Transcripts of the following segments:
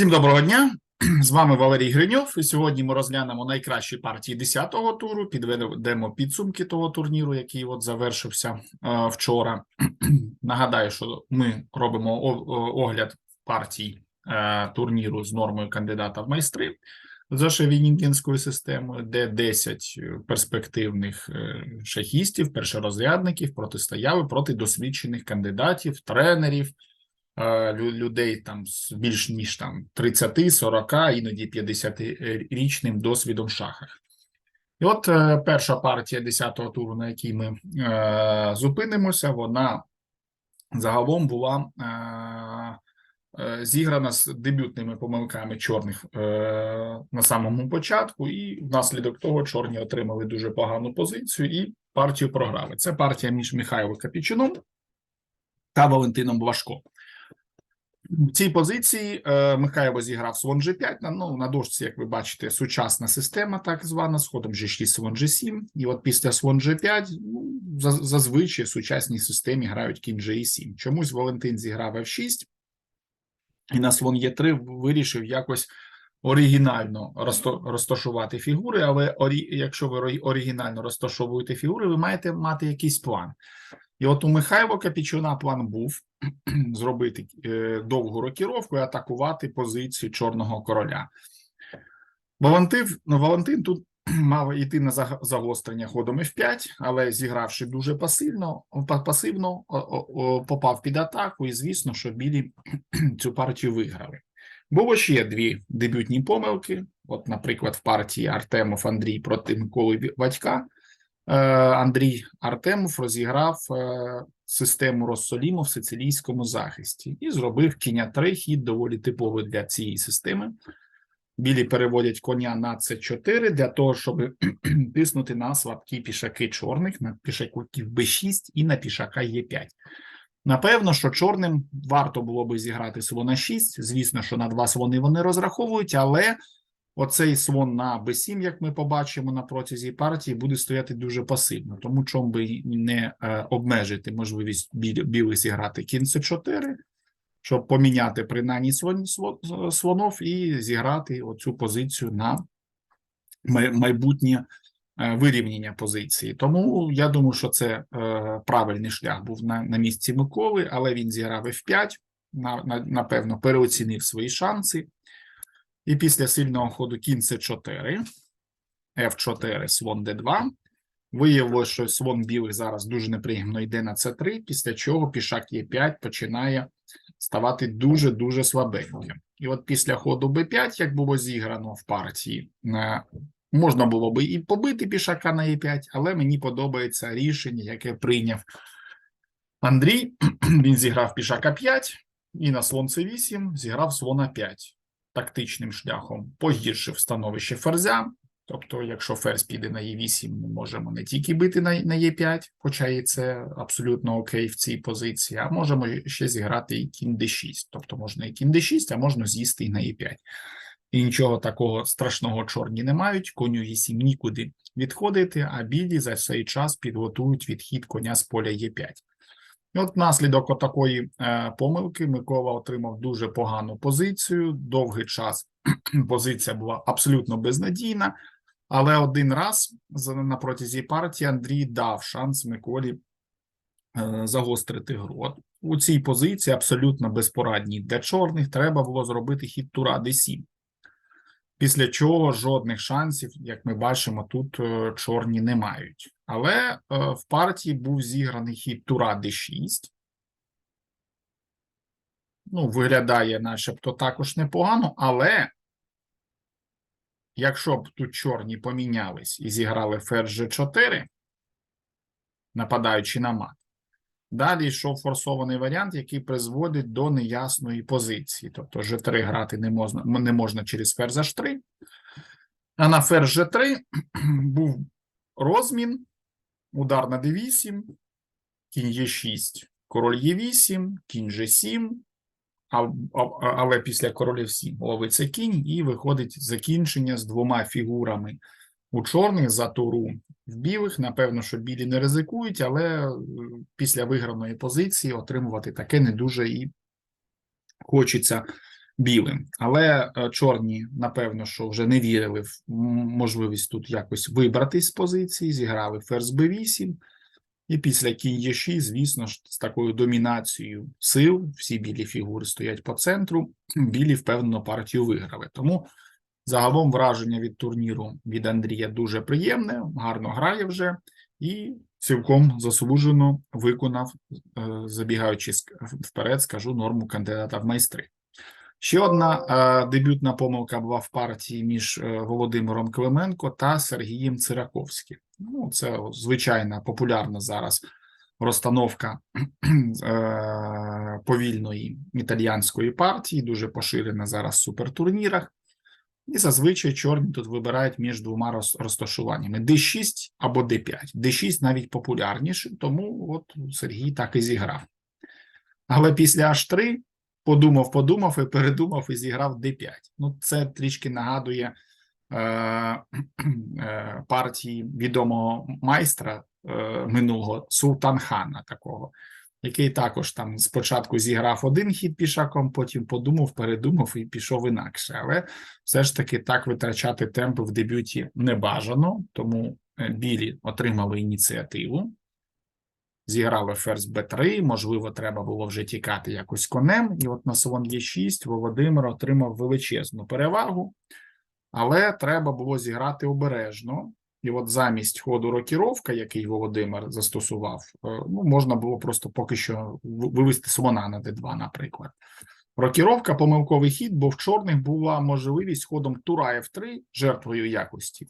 Всім доброго дня. З вами Валерій Гриньов. І сьогодні ми розглянемо найкращі партії 10-го туру. Підведемо підсумки того турніру, який от завершився е, вчора. Нагадаю, що ми робимо огляд партій е, турніру з нормою кандидата в майстри за шевінінкінською системою, де 10 перспективних е, шахістів, першорозрядників протистояли проти досвідчених кандидатів, тренерів людей там з більш ніж там 30, 40, іноді 50-річним досвідом в шахах. І от е, перша партія 10-го туру, на якій ми е, зупинимося, вона загалом була е, е, зіграна з дебютними помилками чорних е, на самому початку, і внаслідок того чорні отримали дуже погану позицію і партію програли. Це партія між Михайлом Капічином та Валентином Блашко. В цій позиції е, Михайло зіграв слон G5. На, ну, на дошці, як ви бачите, сучасна система, так звана, з ходом G6, слон G7. І от після слон G5, ну, за- зазвичай в сучасній системі грають кінь G7. Чомусь Валентин зіграв F6, і на слон Е3 вирішив якось оригінально розташувати фігури, але якщо ви ори- оригінально розташовуєте фігури, ви маєте мати якийсь план. І от у Михайла Капічуна план був зробити е, довгу рокіровку і атакувати позицію чорного короля. Валентин, ну, Валентин тут мав йти на загострення ходом F5, але зігравши дуже пасивно, пасивно попав під атаку, і звісно, що білі цю партію виграли. Було ще дві дебютні помилки. От, наприклад, в партії Артемов Андрій проти Миколи. Е, Андрій Артемов розіграв е, систему Россолімо в сицилійському захисті і зробив кінь 3 хід доволі типовий для цієї системи. Білі переводять коня на c4 для того, щоб тиснути на слабкі пішаки чорних, на пішаків b6 і на пішака e5. Напевно, що чорним варто було би зіграти слона 6. Звісно, що на два слони вони розраховують, але оцей слон на b7, як ми побачимо на протязі партії, буде стояти дуже пасивно. Тому чому би не е, обмежити можливість білих зіграти кінь c4, щоб поміняти принаймні слон, слонов і зіграти оцю позицію на майбутнє е, вирівняння позиції. Тому я думаю, що це е, правильний шлях був на, на місці Миколи, але він зіграв F5, на, на, напевно, переоцінив свої шанси. І після сильного ходу кінь С4, F4, слон D2. Виявилося, що слон білих зараз дуже неприємно йде на С3, після чого пішак Е5 починає ставати дуже-дуже слабеньким. І от після ходу Б5, як було зіграно в партії, е, можна було би і побити пішака на Е5, але мені подобається рішення, яке прийняв Андрій. Він зіграв пішака 5 і на слон С8 зіграв слона 5 тактичним шляхом, погіршив становище ферзя. Тобто, якщо ферзь піде на Е8, ми можемо не тільки бити на, на Е5, хоча і це абсолютно окей в цій позиції, а можемо ще зіграти і кінь d6. Тобто можна і кінь d6, а можна з'їсти і на Е5. І нічого такого страшного чорні не мають, коню Е7 нікуди відходити, а білі за цей час підготують відхід коня з поля Е5. От внаслідок отакої е, помилки Микола отримав дуже погану позицію. Довгий час позиція була абсолютно безнадійна, але один раз на протязі партії Андрій дав шанс Миколі е, загострити гру. От у цій позиції абсолютно безпорадній для чорних треба було зробити хід тура d7. Після чого жодних шансів, як ми бачимо, тут е, чорні не мають. Але е, в партії був зіграний хід тура d6. Ну, виглядає начебто також непогано, але якщо б тут чорні помінялись і зіграли ферзь G4, нападаючи на мат, далі йшов форсований варіант, який призводить до неясної позиції. Тобто G3 грати не можна, не можна через ферзь H3, а на ферзь G3 був розмін, удар на d8, кінь Е6, король Е8, кінь G7, а, а- але після королів 7 ловиться кінь і виходить закінчення з двома фігурами у чорних за туру в білих. Напевно, що білі не ризикують, але е, після виграної позиції отримувати таке не дуже і хочеться білим. Але е, чорні, напевно, що вже не вірили в можливість тут якось вибратись з позиції, зіграли ферзь b8. І після кінь Е6, звісно ж, з такою домінацією сил, всі білі фігури стоять по центру, білі впевнено партію виграли. Тому загалом враження від турніру від Андрія дуже приємне, гарно грає вже і цілком заслужено виконав, е, забігаючи вперед, скажу норму кандидата в майстри. Ще одна е, дебютна помилка була в партії між е, Володимиром Клименко та Сергієм Цираковським. Ну, це звичайна популярна зараз розстановка повільної італіянської партії, дуже поширена зараз в супертурнірах. І зазвичай чорні тут вибирають між двома роз- розташуваннями: D6 або D5. D6 навіть популярніше, тому от Сергій так і зіграв. Але після H3 подумав, подумав і передумав і зіграв D5. Ну, це трішки нагадує е, е, партії відомого майстра е, минулого Султанхана такого, який також там спочатку зіграв один хід пішаком, потім подумав, передумав і пішов інакше. Але все ж таки так витрачати темпи в дебюті не бажано, тому е, білі отримали ініціативу. Зіграли ферзь Б3, можливо, треба було вже тікати якось конем. І от на слон Е6 Володимир отримав величезну перевагу, але треба було зіграти обережно. І от замість ходу рокіровка, який Володимир застосував, е, ну, можна було просто поки що вивести слона на d2, наприклад. Рокіровка помилковий хід, бо в чорних була можливість ходом тура F3 жертвою якості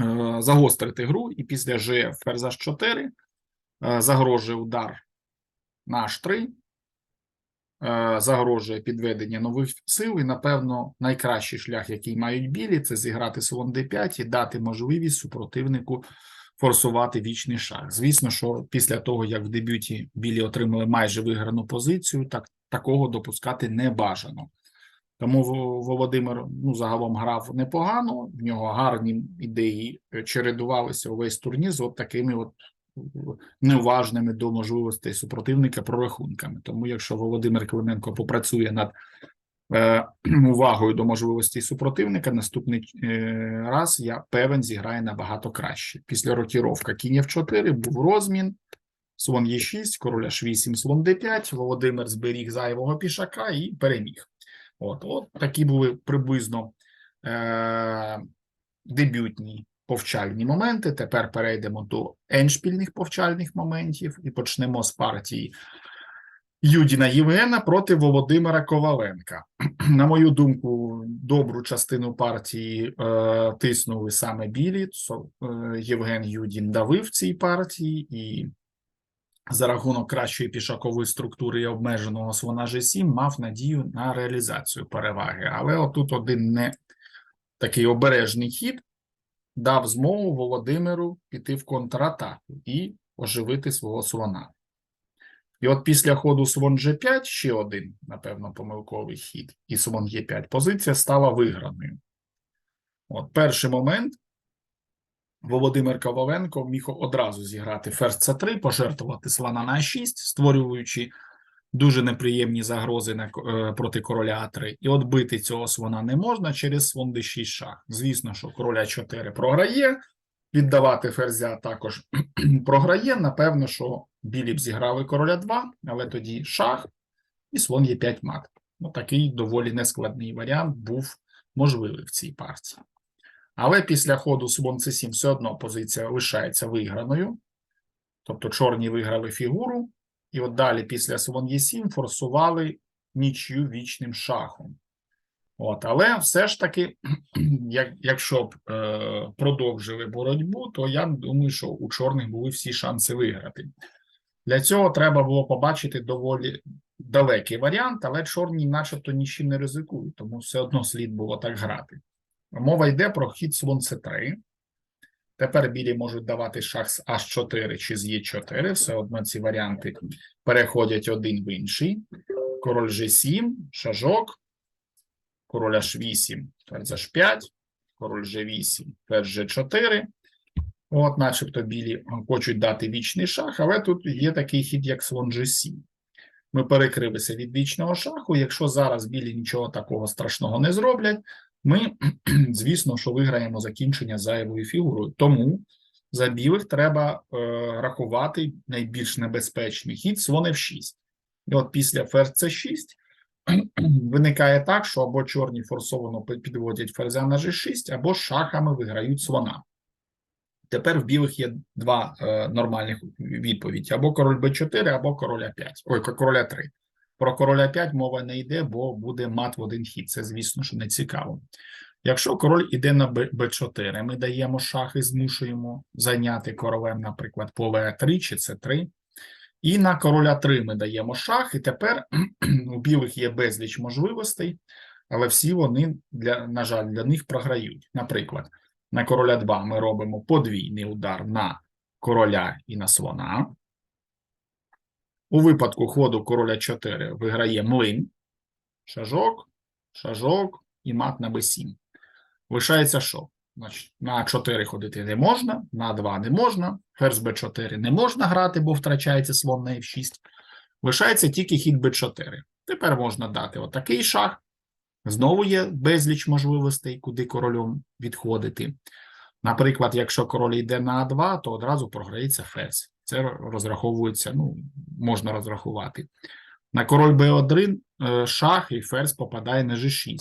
е, загострити гру, і після G ферзь H4 е, загрожує удар на H3, е, загрожує підведення нових сил, і, напевно, найкращий шлях, який мають білі, це зіграти слон d5 і дати можливість супротивнику форсувати вічний шах. Звісно, що після того, як в дебюті білі отримали майже виграну позицію, так такого допускати не бажано. Тому Володимир ну, загалом грав непогано, в нього гарні ідеї е, чередувалися увесь турнір з от такими от е, неуважними до можливостей супротивника прорахунками. Тому, якщо Володимир Клименко попрацює над е, увагою до можливостей супротивника, наступний е, раз я певен зіграє набагато краще. Після рокіровка кінь F4 був розмін. Слон Е6, король H8, слон D5, Володимир зберіг зайвого пішака і переміг. От, от такі були приблизно е, дебютні повчальні моменти. Тепер перейдемо до еншпільних повчальних моментів і почнемо з партії Юдіна Євгена проти Володимира Коваленка. На мою думку, добру частину партії е, тиснули саме білі. Е, Євген Юдін давив цій партії і за рахунок кращої пішакової структури і обмеженого слона G7 мав надію на реалізацію переваги. Але отут один не такий обережний хід дав змогу Володимиру піти в контратаку і оживити свого слона. І от після ходу слон G5 ще один, напевно, помилковий хід, і слон Е5, позиція стала виграною. От перший момент Володимир Коваленко міг одразу зіграти ферзь c3, пожертвувати слона на А6, створюючи дуже неприємні загрози на, е, проти короля А3. І от бити цього слона не можна через слон d6 шах. Звісно, що короля 4 програє, віддавати ферзя також програє. Напевно, що білі б зіграли короля 2, але тоді шах і слон Е5 мат. Ну, такий доволі нескладний варіант був можливий в цій партії. Але після ходу слон c7 все одно позиція лишається виграною. Тобто чорні виграли фігуру, і от далі після слон e7 форсували нічю вічним шахом. От, але все ж таки, як, якщо б е, продовжили боротьбу, то я думаю, що у чорних були всі шанси виграти. Для цього треба було побачити доволі далекий варіант, але чорні начебто нічим не ризикують, тому все одно слід було так грати. Мова йде про хід слон c3. Тепер білі можуть давати шах з H4 чи з Е4. Все одно ці варіанти переходять один в інший. Король G7, шажок, король H8, ферзь H5, король G8, ферзь G4. От, начебто білі хочуть дати вічний шах, але тут є такий хід, як слон G7. Ми перекрилися від вічного шаху. Якщо зараз білі нічого такого страшного не зроблять, ми, звісно, що виграємо закінчення зайвою фігурою. Тому за білих треба е, рахувати найбільш небезпечний хід слон F6. І от після ферзь C6 виникає так, що або чорні форсовано підводять ферзя на G6, або шахами виграють слона. Тепер в білих є два е, нормальних відповіді: або король Б4, або король А5. Ой, ко- король А3. Про короля 5 мова не йде, бо буде мат в один хід. Це, звісно, що не цікаво. Якщо король іде на Б- Б4, ми даємо шах і змушуємо зайняти королем, наприклад, поле А3 чи С3. І на короля 3 ми даємо шах, і тепер у білих є безліч можливостей, але всі вони, для, на жаль, для них програють. Наприклад, на короля 2 ми робимо подвійний удар на короля і на слона. У випадку ходу короля 4 виграє млин, шажок, шажок і мат на b7. Лишається що? Значить, на 4 ходити не можна, на 2 не можна, ферзь b4 не можна грати, бо втрачається слон на f6. Лишається тільки хід b4. Тепер можна дати отакий шах. Знову є безліч можливостей, куди королем відходити. Наприклад, якщо король йде на А2, то одразу програється ферзь. Це розраховується, ну, можна розрахувати. На король Б1 е, шах і ферзь попадає на G6.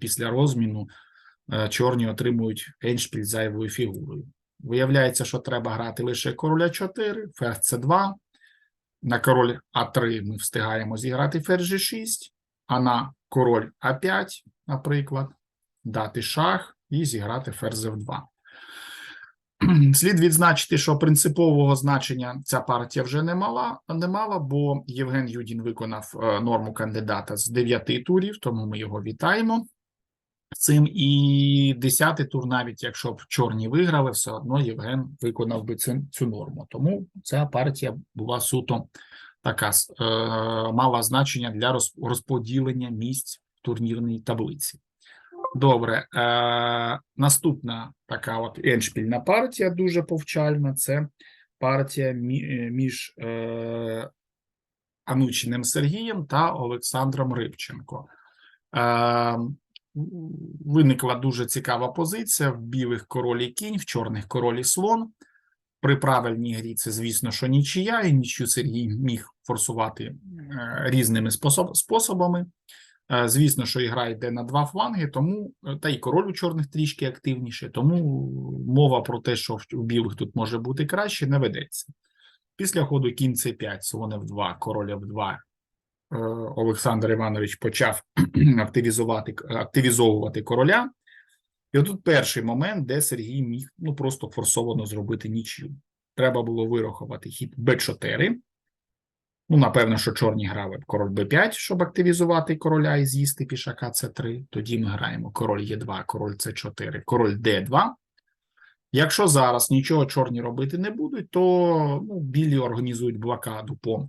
Після розміну е, чорні отримують еншпіль зайвою фігурою. Виявляється, що треба грати лише короля 4, ферзь С2. На король А3 ми встигаємо зіграти ферзь G6, а на король А5, наприклад, дати шах і зіграти ферзь F2. Слід відзначити, що принципового значення ця партія вже не мала, не мала, бо Євген Юдін виконав е, норму кандидата з 9 турів, тому ми його вітаємо цим. І 10 тур, навіть якщо б чорні виграли, все одно Євген виконав би цю, цю норму. Тому ця партія була суто така е, мала значення для роз- розподілення місць в турнірній таблиці. Добре, е, наступна така от еншпільна партія, дуже повчальна. Це партія е, між е, Анучиним Сергієм та Олександром Рибченко. Е, виникла дуже цікава позиція: в білих королі кінь, в чорних королі слон. При правильній грі це, звісно, що нічия, і нічю Сергій міг форсувати е, різними способ, способами. Е, Звісно, що ігра йде на два фланги, тому е, та й король у чорних трішки активніше, тому мова про те, що у білих тут може бути краще, не ведеться. Після ходу кінь c5, слон f2, король f2, е, Олександр Іванович почав активізувати, активізовувати короля. І отут перший момент, де Сергій міг ну, просто форсовано зробити нічию. Треба було вирахувати хід b4, Ну, напевно, що чорні грали король Б5, щоб активізувати короля і з'їсти пішака С3. Тоді ми граємо король Е2, король С4, король Д2. Якщо зараз нічого чорні робити не будуть, то ну, білі організують блокаду по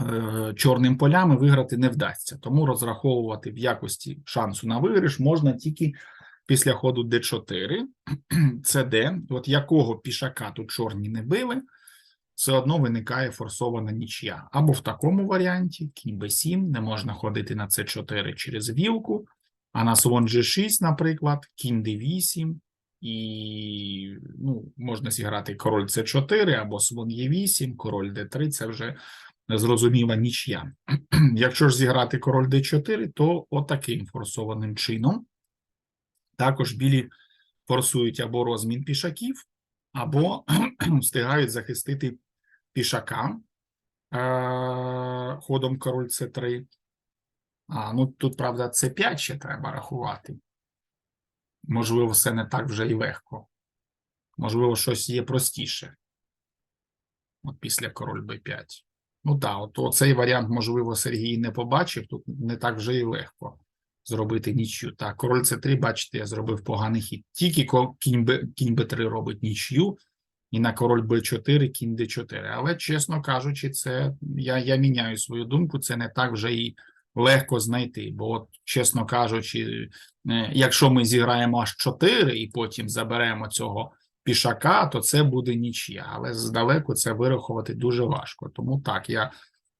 е, чорним полям і виграти не вдасться. Тому розраховувати в якості шансу на виграш можна тільки після ходу Д4, СД, от якого пішака тут чорні не били, все одно виникає форсована нічия. Або в такому варіанті кінь b7, не можна ходити на c4 через вілку, а на слон g6, наприклад, кінь d8, і ну, можна зіграти король c4 або слон e8, король d3, це вже зрозуміла нічия. Якщо ж зіграти король d4, то отаким форсованим чином також білі форсують або розмін пішаків, або встигають захистити пішака е, ходом король С3. А, ну тут, правда, С5 ще треба рахувати. Можливо, все не так вже і легко. Можливо, щось є простіше. От після король Б5. Ну так, от оцей варіант, можливо, Сергій не побачив. Тут не так вже і легко зробити нічю. Так, король С3, бачите, я зробив поганий хід. Тільки кінь, Б, кінь Б3 робить нічю, і на король Б4, кінь Д4. Але, чесно кажучи, це я, я міняю свою думку, це не так вже і легко знайти. Бо, от, чесно кажучи, е, якщо ми зіграємо аж 4 і потім заберемо цього пішака, то це буде нічия. Але здалеку це вирахувати дуже важко. Тому так, я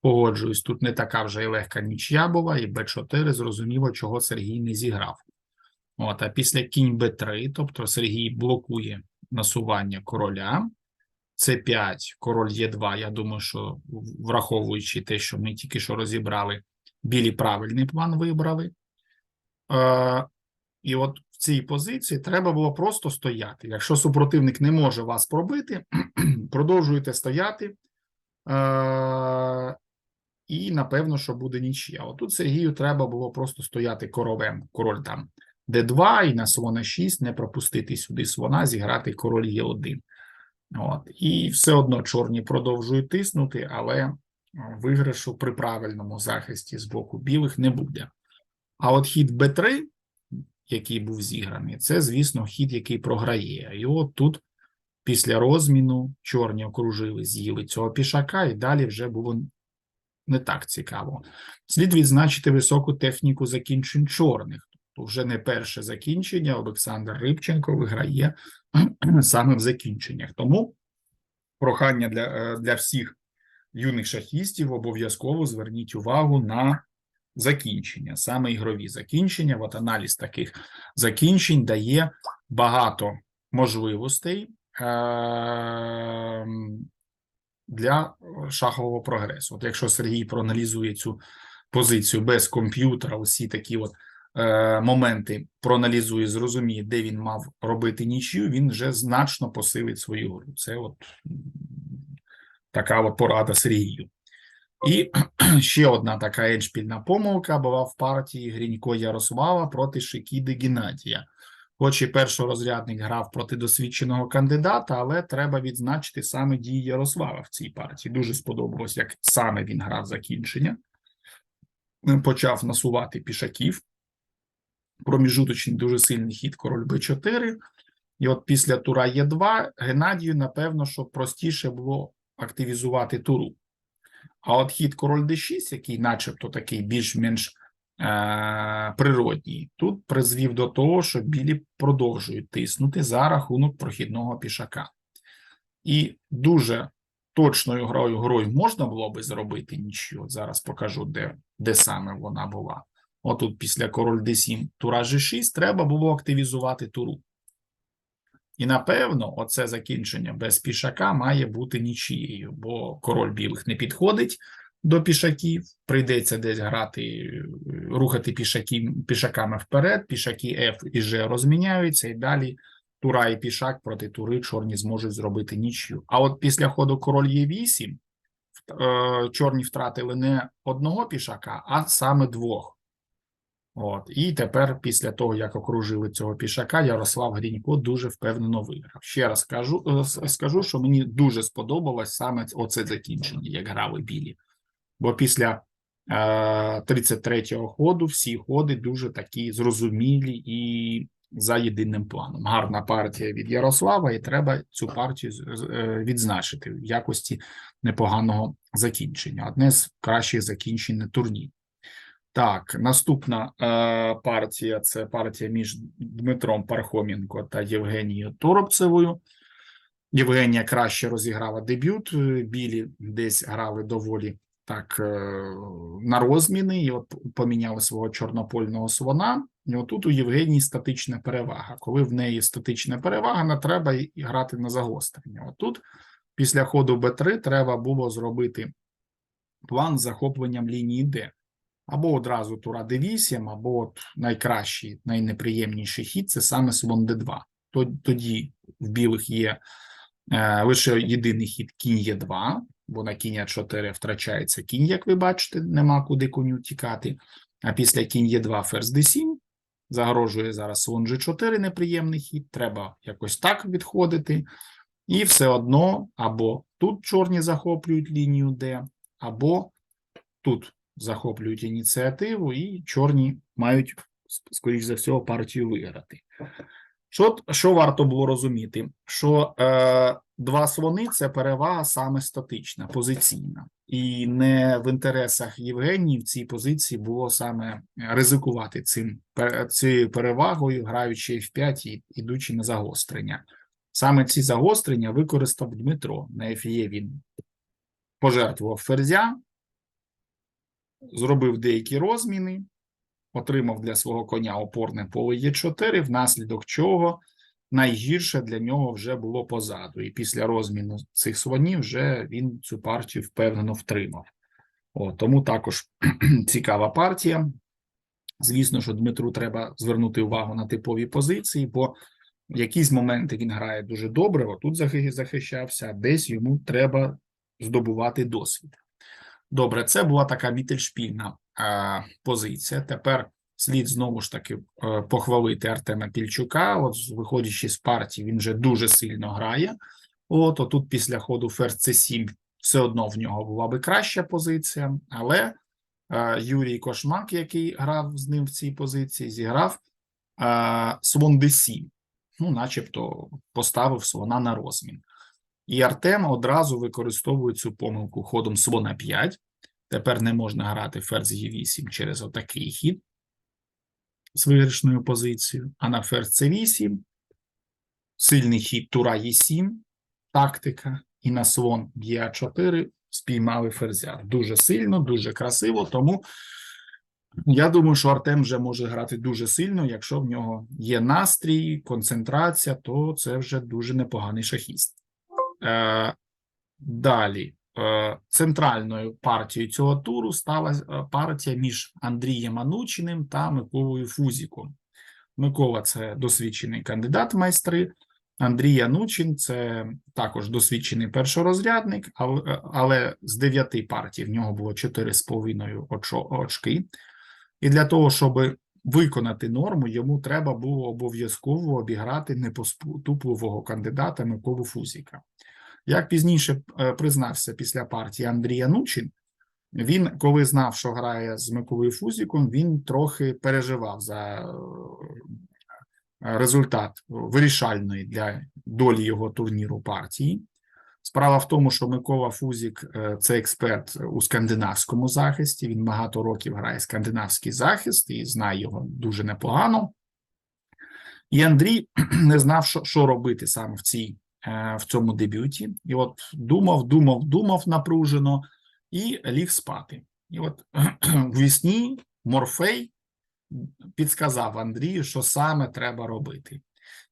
Погоджуюсь, тут не така вже і легка нічия була, і Б4 зрозуміло, чого Сергій не зіграв. От, а після кінь Б3, тобто Сергій блокує насування короля. С5, король Е2, я думаю, що враховуючи те, що ми тільки що розібрали, білі правильний план вибрали. Е, і от в цій позиції треба було просто стояти. Якщо супротивник не може вас пробити, продовжуєте стояти. Е, і напевно, що буде нічия. Отут Сергію треба було просто стояти королем. Король там Д2 і на слона 6 не пропустити сюди слона, зіграти король Е1. От. І все одно чорні продовжують тиснути, але виграшу при правильному захисті з боку білих не буде. А от хід Б3, який був зіграний, це, звісно, хід, який програє. І от тут, після розміну, чорні окружили, з'їли цього пішака, і далі вже було не так цікаво. Слід відзначити високу техніку закінчень чорних. Вже не перше закінчення. Олександр Рибченко виграє саме в закінченнях. Тому прохання для, е, для всіх юних шахістів обов'язково зверніть увагу на закінчення, саме ігрові закінчення. От аналіз таких закінчень дає багато можливостей. Е для шахового прогресу. От якщо Сергій проаналізує цю позицію без комп'ютера, усі такі от моменти проаналізує, зрозуміє, де він мав робити нічию, він вже значно посилить свою гру. Це от така от порада Сергію. І ще одна така еншпільна помилка була в партії Грінько Ярослава проти Шикіди Геннадія. Хоч і першорозрядник грав проти досвідченого кандидата, але треба відзначити саме дії Ярослава в цій партії. Дуже сподобалось, як саме він грав закінчення. Почав насувати пішаків. Проміжуточний дуже сильний хід король Б4. І от після тура Е2 Геннадію, напевно, що простіше було активізувати туру. А от хід король Д6, який, начебто, такий більш-менш Е, природній. Тут призвів до того, що білі продовжують тиснути за рахунок прохідного пішака. І дуже точною грою грою можна було би зробити нічого. Зараз покажу, де де саме вона була. Отут, після король d7, тура g6, треба було активізувати туру. І напевно, оце закінчення без пішака має бути нічією, бо король білих не підходить до пішаків, прийдеться десь грати, рухати пішаки, пішаками вперед, пішаки F і G розміняються, і далі тура і пішак проти тури чорні зможуть зробити нічю. А от після ходу король Е8 е, чорні втратили не одного пішака, а саме двох. От, І тепер, після того, як окружили цього пішака, Ярослав Грінько дуже впевнено виграв. Ще раз скажу, е, скажу, що мені дуже сподобалось саме оце закінчення, як грали білі. Бо після е, 33-го ходу всі ходи дуже такі зрозумілі і за єдиним планом. Гарна партія від Ярослава, і треба цю партію е, відзначити в якості непоганого закінчення. Одне з кращих закінчень на турнірі. Так, наступна е, партія це партія між Дмитром Пархоменко та Євгенією Торобцевою. Євгенія краще розіграла дебют. Білі десь грали доволі так е, на розміни, і от поміняли свого чорнопольного слона. І отут у Євгенії статична перевага. Коли в неї статична перевага, не треба грати на загострення. Отут, після ходу Б3, треба було зробити план з захопленням лінії Д. Або одразу тура Д8, або от найкращий, найнеприємніший хід це саме слон Д2. Тоді в білих є е, лише єдиний хід кінь Е2, бо на кінь 4 втрачається кінь, як ви бачите, нема куди коню тікати. А після кінь Е2 ферзь d7 загрожує зараз слон G4 неприємний хід, треба якось так відходити. І все одно або тут чорні захоплюють лінію Д, або тут захоплюють ініціативу, і чорні мають, скоріш за все, партію виграти. Що що варто було розуміти? Що е, два слони це перевага саме статична, позиційна, і не в інтересах Євгенії в цій позиції було саме ризикувати цим цією перевагою, граючи F5 і ідучи на загострення. Саме ці загострення використав Дмитро. На Ефіє він пожертвував ферзя, зробив деякі розміни, отримав для свого коня опорне поле Є4, внаслідок чого найгірше для нього вже було позаду. І після розміну цих слонів вже він цю партію впевнено втримав. О, тому також цікава партія. Звісно, що Дмитру треба звернути увагу на типові позиції, бо в якісь моменти він грає дуже добре, отут захищався, а десь йому треба здобувати досвід. Добре, це була така мітельшпільна е, позиція. Тепер слід знову ж таки е, похвалити Артема Пільчука. От, виходячи з партії, він вже дуже сильно грає. От, отут після ходу ферзь c7 все одно в нього була би краща позиція, але е, Юрій Кошмак, який грав з ним в цій позиції, зіграв слон d7. Ну, начебто поставив слона на розмін. І Артем одразу використовує цю помилку ходом слона 5. Тепер не можна грати ферзь Е8 через отакий хід з виграшною позицією, а на ферзь С8 сильний хід тура Е7, тактика, і на слон Е4 спіймали ферзя. Дуже сильно, дуже красиво, тому я думаю, що Артем вже може грати дуже сильно. Якщо в нього є настрій, концентрація, то це вже дуже непоганий шахіст. Е, далі. Е, Центральною партією цього туру стала е, партія між Андрієм Анучиним та Миколою Фузіком. Микола це досвідчений кандидат в майстри. Андрій Анучин це також досвідчений першорозрядник, але, але з дев'яти партій в нього було 4,5 очо- очки. І для того, щоб виконати норму, йому треба було обов'язково обіграти непоступливого кандидата Миколу Фузіка. Як пізніше е, признався після партії Андрій Анучин, він, коли знав, що грає з Миколою Фузіком, він трохи переживав за е, результат вирішальної для долі його турніру партії. Справа в тому, що Микола Фузік е, це експерт у скандинавському захисті. Він багато років грає скандинавський захист і знає його дуже непогано. І Андрій не знав, що, робити саме в цій в цьому дебюті. І от думав, думав, думав напружено і ліг спати. І от в вісні Морфей підсказав Андрію, що саме треба робити.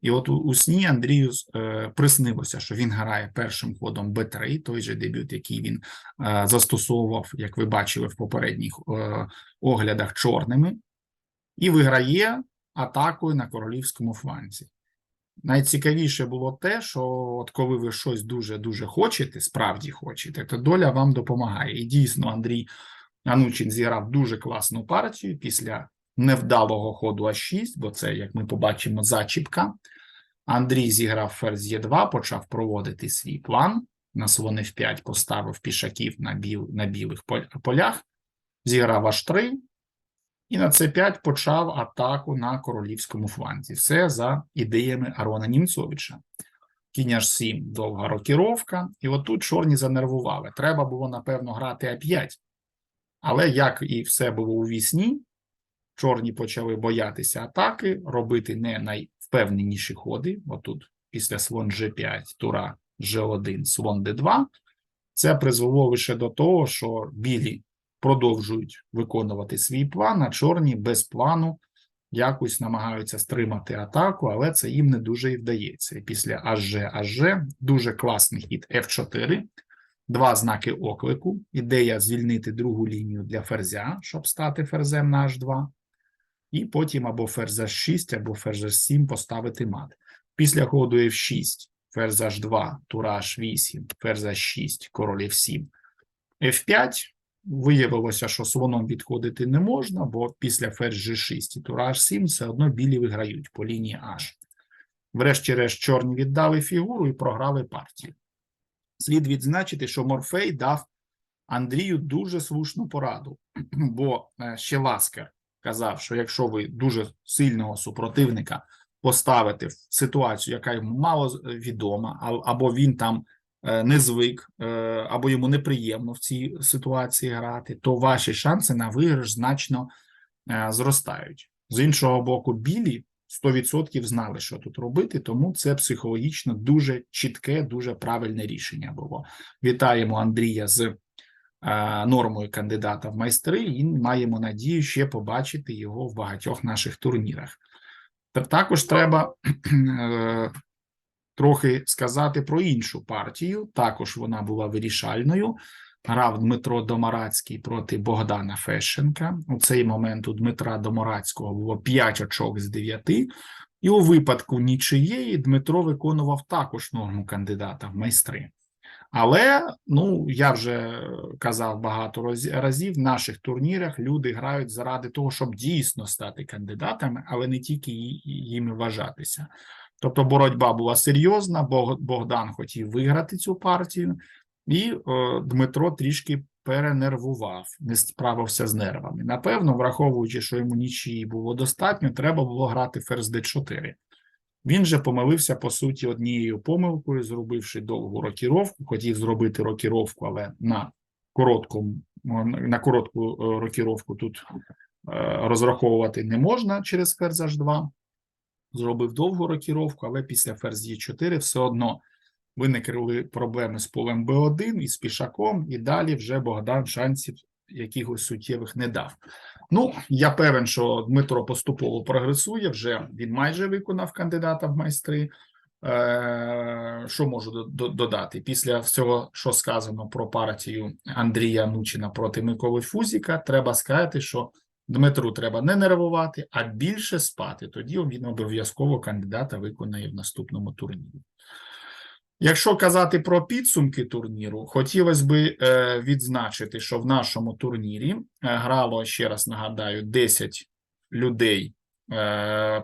І от у, у сні Андрію е, приснилося, що він грає першим ходом Б3, той же дебют, який він е, застосовував, як ви бачили в попередніх е, оглядах, чорними, і виграє атакою на королівському фланці. Найцікавіше було те, що от коли ви щось дуже-дуже хочете, справді хочете, то доля вам допомагає. І дійсно, Андрій Анучин зіграв дуже класну партію після невдалого ходу А6, бо це, як ми побачимо, зачіпка. Андрій зіграв ферзь Е2, почав проводити свій план. На слон F5 поставив пішаків на, біл, на білих полях, зіграв H3, і на С5 почав атаку на королівському фланзі. Все за ідеями Арона Німцовича. Кінь H7 довга рокіровка, і отут чорні занервували. Треба було, напевно, грати А5. Але як і все було у вісні, чорні почали боятися атаки, робити не найвпевненіші ходи. Отут після слон G5, тура G1, слон D2. Це призвело лише до того, що білі продовжують виконувати свій план, а чорні без плану якось намагаються стримати атаку, але це їм не дуже і вдається. І після HG, HG дуже класний хід F4, два знаки оклику. Ідея звільнити другу лінію для ферзя, щоб стати ферзем на H2 і потім або ферзь H6, або ферзь H7 поставити мат. Після ходу F6, ферзь H2, тура H8, ферзь H6, король F7, F5. Виявилося, що слоном відходити не можна, бо після ферзь G6 і тура H7 все одно білі виграють по лінії H. Врешті-решт, чорні віддали фігуру і програли партію. Слід відзначити, що Морфей дав Андрію дуже слушну пораду, бо е, ще Ласкер казав, що якщо ви дуже сильного супротивника поставите в ситуацію, яка йому мало відома, або він там не звик, е, або йому неприємно в цій ситуації грати, то ваші шанси на виграш значно е, зростають. З іншого боку, білі 100% знали, що тут робити, тому це психологічно дуже чітке, дуже правильне рішення було. Вітаємо Андрія з е, нормою кандидата в майстри, і маємо надію ще побачити його в багатьох наших турнірах. Також треба е, трохи сказати про іншу партію. Також вона була вирішальною. Грав Дмитро Домарацький проти Богдана Фещенка. У цей момент у Дмитра Домарацького було 5 очок з 9. І у випадку нічиєї Дмитро виконував також норму кандидата в майстри. Але ну я вже казав багато разів, в наших турнірах люди грають заради того, щоб дійсно стати кандидатами, але не тільки ї- їми вважатися. Тобто боротьба була серйозна, Богдан хотів виграти цю партію, і е, Дмитро трішки перенервував, не справився з нервами. Напевно, враховуючи, що йому нічиї було достатньо, треба було грати ферзь d4. Він же помилився по суті однією помилкою, зробивши довгу рокіровку. Хотів зробити рокіровку, але на короткому на коротку е, рокіровку тут е, розраховувати не можна через ферзь H2. Зробив довгу рокіровку, але після ферзь Е4 все одно виникли проблеми з полем Б1 і з пішаком, і далі вже Богдан шансів якихось суттєвих не дав. Ну, я певен, що Дмитро поступово прогресує. Вже він майже виконав кандидата в майстри. Е, що можу до- до- додати? Після всього, що сказано про партію Андрія Нучина проти Миколи Фузіка, треба сказати, що Дмитру треба не нервувати, а більше спати. Тоді він обов'язково кандидата виконає в наступному турнірі. Якщо казати про підсумки турніру, хотілося би е, відзначити, що в нашому турнірі е, грало, ще раз нагадаю, 10 людей, е,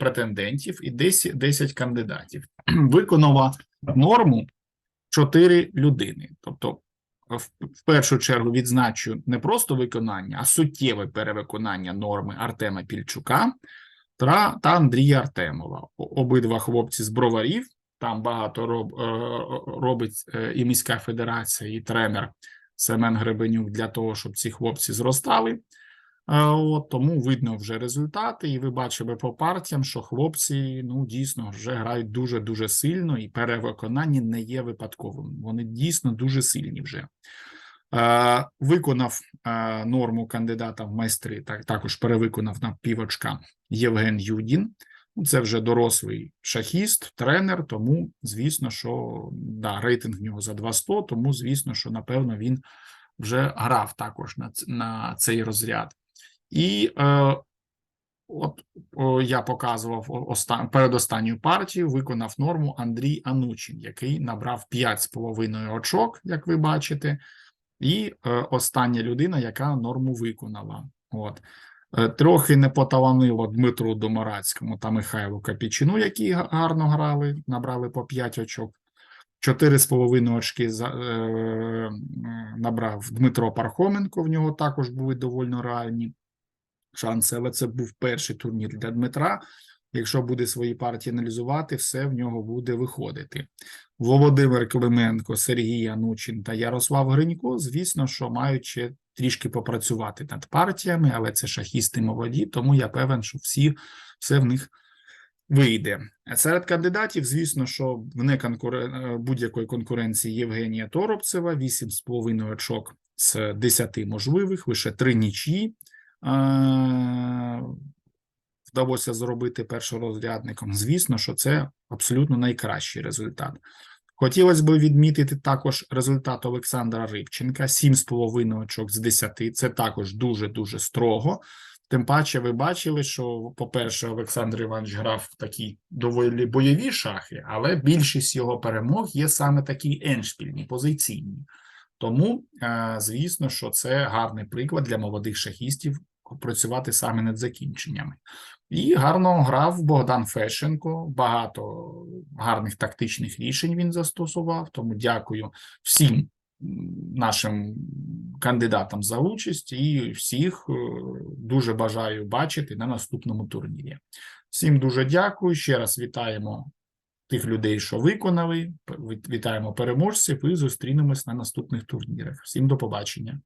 претендентів і 10, 10 кандидатів. Виконала норму 4 людини. Тобто, в, в першу чергу відзначу не просто виконання, а суттєве перевиконання норми Артема Пільчука та, Андрія Артемова. Обидва хлопці з броварів. Там багато роб, е, робить е, і міська федерація, і тренер Семен Гребенюк для того, щоб ці хлопці зростали. Е, От, тому видно вже результати, і ви бачите по партіям, що хлопці ну дійсно вже грають дуже дуже сильно, і перевиконання не є випадковим. Вони дійсно дуже сильні вже. Е, Виконав е, норму кандидата в майстри, так також перевиконав на півочка Євген Юдін. Ну, Це вже дорослий шахіст, тренер, тому звісно, що да, рейтинг в нього за 200, тому звісно, що напевно він вже грав також на, на цей розряд. І е, от о, я показував о- оста, передостанню партію, виконав норму Андрій Анучин, який набрав 5,5 очок, як ви бачите, і е, остання людина, яка норму виконала. От. Е, Трохи не поталанило Дмитру Домарацькому та Михайлу Капічину, які гарно грали, набрали по 5 очок. 4,5 очки за, е, набрав Дмитро Пархоменко, в нього також були доволі реальні шанси, але це був перший турнір для Дмитра. Якщо буде свої партії аналізувати, все в нього буде виходити. Володимир Клименко, Сергій Анучин та Ярослав Гринько, звісно, що мають ще трішки попрацювати над партіями, але це шахісти молоді, тому я певен, що всі все в них вийде. Серед кандидатів, звісно, що вне конкурен... е, будь-якої конкуренції Євгенія Торопцева, 8,5 очок з 10 можливих, лише 3 нічі. Вдалося зробити першорозрядником. Звісно, що це абсолютно найкращий результат. Хотілося б відмітити також результат Олександра Рибченка: 7,5 очок з 10. Це також дуже-дуже строго. Тим паче, ви бачили, що, по-перше, Олександр Іванович грав в такі доволі бойові шахи, але більшість його перемог є саме такі еншпільні, позиційні. Тому, е, звісно, що це гарний приклад для молодих шахістів працювати саме над закінченнями. І гарно грав Богдан Фещенко. Багато гарних тактичних рішень він застосував. Тому дякую всім нашим кандидатам за участь і всіх е, дуже бажаю бачити на наступному турнірі. Всім дуже дякую. Ще раз вітаємо тих людей, що виконали. Вітаємо переможців і зустрінемось на наступних турнірах. Всім до побачення.